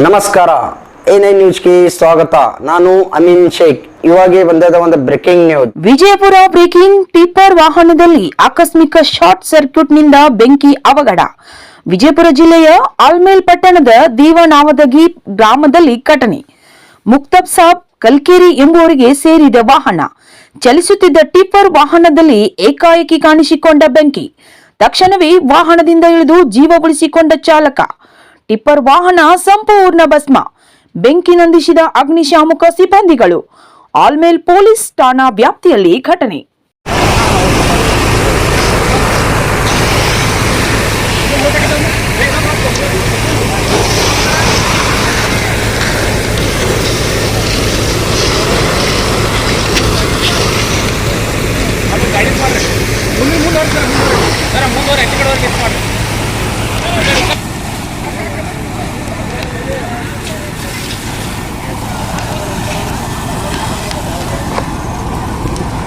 ನಮಸ್ಕಾರ. A nine ನ್ಯೂಸ್ಗೆ ಸ್ವಾಗತ. ನಾನು ಅಮೀನ್ ಶೇಖ್. ಇವಾಗೆ ಬಂದದ ಒಂದು breaking news. Vijayapura breaking tipper ವಾಹನದಲ್ಲಿ ಆಕಸ್ಮಿಕ ಶಾರ್ಟ್ ಸರ್ಕ್ಯೂಟ್ನಿಂದ ಬೆಂಕಿ ಅವಘಡ. ವಿಜಯಪುರ ಜಿಲ್ಲೆಯ ಆಲ್ಮೇಲ್ ಪಟ್ಟಣದ ದೀವನಾವದಗಿ ಗ್ರಾಮದಲ್ಲಿ ಘಟನೆ. ಮುಕ್ತಬ್ ಸಾಬ್ ಕಲ್ಕೇರಿ ಎಂಬುವರಿಗೆ ಸೇರಿದ ವಾಹನ. ಚಲಿಸುತ್ತಿದ್ದ ಟಿಪ್ಪರ್ ವಾಹನದಲ್ಲಿ ಏಕಾಏಕಿ ಕಾಣಿಸಿಕೊಂಡ ಬೆಂಕಿ. ತಕ್ಷಣವೇ ವಾಹನದಿಂದ ಇಳಿದು ಜೀವ ಉಳಿಸಿಕೊಂಡ ಚಾಲಕ. ಟಿಪ್ಪರ್ ವಾಹನ ಸಂಪೂರ್ಣ ಭಸ್ಮ. ಬೆಂಕಿ ನಂದಿಸಿದ ಅಗ್ನಿಶಾಮಕ ಸಿಬ್ಬಂದಿಗಳು. ಆಲ್ಮೇಲ್ ಪೊಲೀಸ್ ಠಾಣಾ ವ್ಯಾಪ್ತಿಯಲ್ಲಿ ಘಟನೆ.